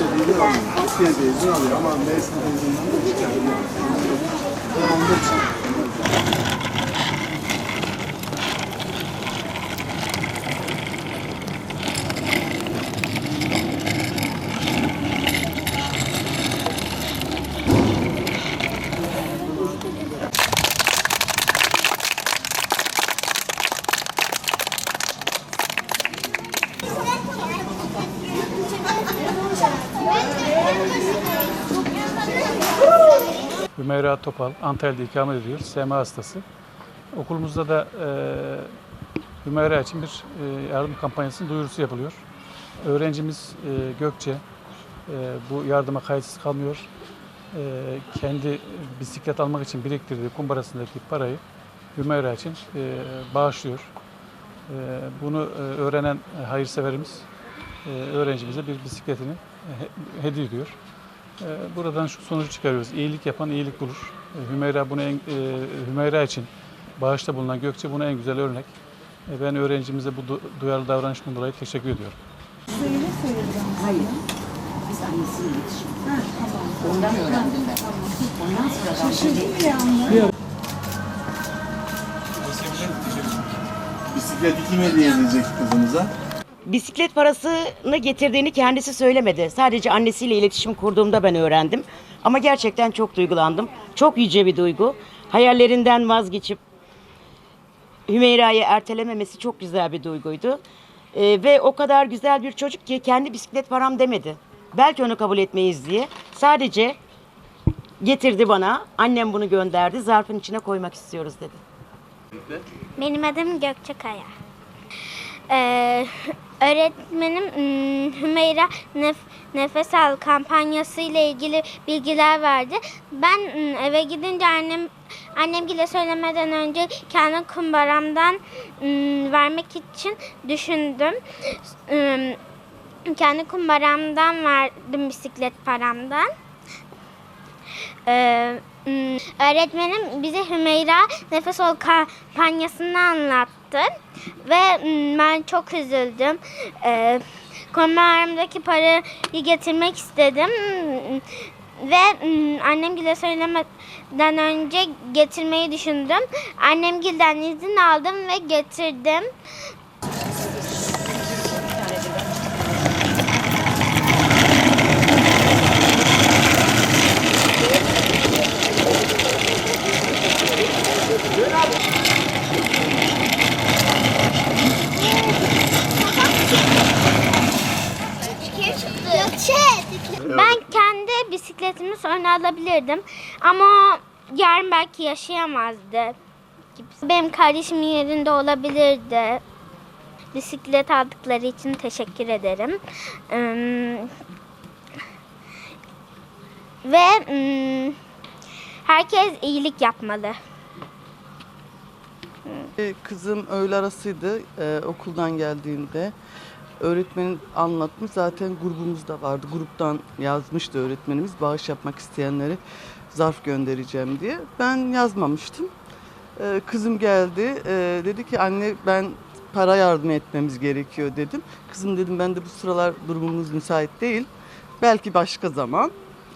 istediğini alıyor. Teyze alıyor ama Meysa teyzenden de çıkarıyor. Devamlı çıkıyor. Hümeyra Topal, Antalya'da ikamet ediyor. SMA hastası. Okulumuzda da e, Hümeyra için bir e, yardım kampanyasının duyurusu yapılıyor. Öğrencimiz e, Gökçe e, bu yardıma kayıtsız kalmıyor. E, kendi bisiklet almak için biriktirdiği kumbarasındaki parayı Hümeyra için e, bağışlıyor. E, bunu e, öğrenen hayırseverimiz e, öğrencimize bir bisikletini hediye ediyor. Ee, Buradan şu sonucu çıkarıyoruz. İyilik yapan iyilik bulur. Ee, Hümeyra bunu en, e, Hümeyra için bağışta bulunan Gökçe buna en güzel örnek. Ee, Ben öğrencimize bu du- duyarlı davranıştan dolayı teşekkür ediyorum. Hayır. Biz annesiyle iletişim. Ondan öğrendim ben. Ondan sonra ben Bisikleti kim hediye edecek kızımıza? Bisiklet parasını getirdiğini kendisi söylemedi. Sadece annesiyle iletişim kurduğumda ben öğrendim. Ama gerçekten çok duygulandım. Çok yüce bir duygu. Hayallerinden vazgeçip Hümeyra'yı ertelememesi çok güzel bir duyguydu. Ee, ve o kadar güzel bir çocuk ki kendi bisiklet param demedi. Belki onu kabul etmeyiz diye. Sadece getirdi bana. Annem bunu gönderdi. Zarfın içine koymak istiyoruz dedi. Benim adım Gökçe Kaya. Ee, öğretmenim hmm, Hümeyra Nef- Nefes Al kampanyası ile ilgili bilgiler verdi. Ben hmm, eve gidince annem annemgile söylemeden önce kendi kumbaramdan hmm, vermek için düşündüm. Kendi kumbaramdan verdim bisiklet paramdan. Ee, öğretmenim bize Hümeyra Nefes Ol kampanyasını anlattı ve hmm, ben çok üzüldüm. Ee, kumarımdaki parayı getirmek istedim ve annemgile söylemeden önce getirmeyi düşündüm. Annemgilden izin aldım ve getirdim. Ben kendi bisikletimi sonra alabilirdim ama yarın belki yaşayamazdı. Benim kardeşimin yerinde olabilirdi. Bisiklet aldıkları için teşekkür ederim. Im, Ve herkes iyilik yapmalı. Ee, Kızım öğle arasıydı ee, okuldan geldiğinde. Öğretmenin anlatmış zaten grubumuzda vardı. Gruptan yazmıştı öğretmenimiz bağış yapmak isteyenleri zarf göndereceğim diye. Ben yazmamıştım. Ee, kızım geldi ee, dedi ki anne ben para yardım etmemiz gerekiyor dedim. Kızım dedim ben de bu sıralar durumumuz müsait değil. Belki başka zaman.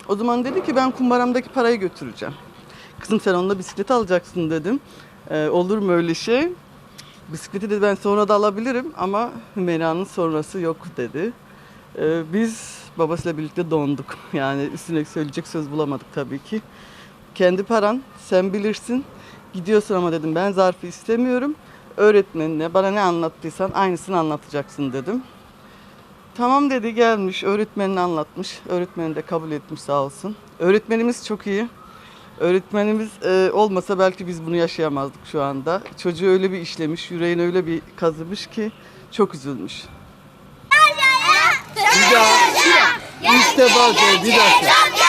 O zaman dedi ki ben kumbaramdaki parayı götüreceğim. Kızım sen onunla bisiklet alacaksın dedim. Ee, olur mu öyle şey? Bisikleti de ben sonra da alabilirim ama Hümeyra'nın sonrası yok dedi. Ee, biz babasıyla birlikte donduk. Yani üstüne söyleyecek söz bulamadık tabii ki. Kendi paran, sen bilirsin. Gidiyorsun ama dedim ben zarfı istemiyorum. Öğretmenine bana ne anlattıysan aynısını anlatacaksın dedim. Tamam dedi gelmiş öğretmenini anlatmış. Öğretmeni de kabul etmiş sağ olsun. Öğretmenimiz çok iyi. Öğretmenimiz e, olmasa belki biz bunu yaşayamazdık şu anda. Çocuğu öyle bir işlemiş, yüreğine öyle bir kazımış ki çok üzülmüş. Bir daha. İşte bak bir dakika.